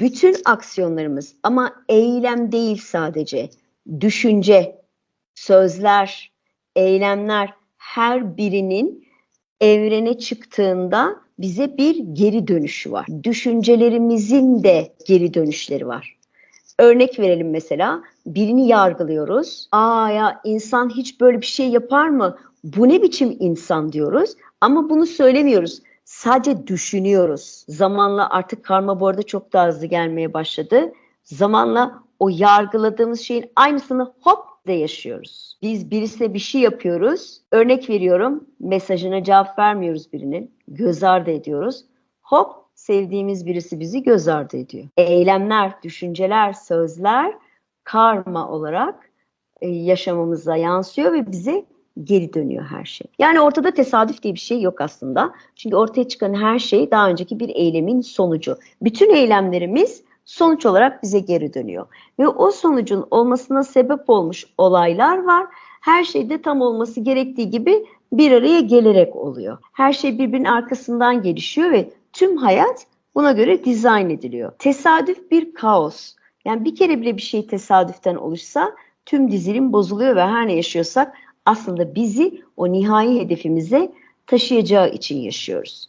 bütün aksiyonlarımız ama eylem değil sadece. Düşünce, sözler, eylemler her birinin evrene çıktığında bize bir geri dönüşü var. Düşüncelerimizin de geri dönüşleri var. Örnek verelim mesela birini yargılıyoruz. Aa ya insan hiç böyle bir şey yapar mı? Bu ne biçim insan diyoruz ama bunu söylemiyoruz. Sadece düşünüyoruz. Zamanla artık karma bu arada çok daha hızlı gelmeye başladı. Zamanla o yargıladığımız şeyin aynısını hop de yaşıyoruz. Biz birisine bir şey yapıyoruz. Örnek veriyorum mesajına cevap vermiyoruz birinin. Göz ardı ediyoruz. Hop sevdiğimiz birisi bizi göz ardı ediyor. Eylemler, düşünceler, sözler karma olarak e, yaşamamıza yansıyor ve bize geri dönüyor her şey. Yani ortada tesadüf diye bir şey yok aslında. Çünkü ortaya çıkan her şey daha önceki bir eylemin sonucu. Bütün eylemlerimiz sonuç olarak bize geri dönüyor. Ve o sonucun olmasına sebep olmuş olaylar var. Her şey de tam olması gerektiği gibi bir araya gelerek oluyor. Her şey birbirinin arkasından gelişiyor ve tüm hayat buna göre dizayn ediliyor. Tesadüf bir kaos. Yani bir kere bile bir şey tesadüften oluşsa tüm dizilim bozuluyor ve her ne yaşıyorsak aslında bizi o nihai hedefimize taşıyacağı için yaşıyoruz.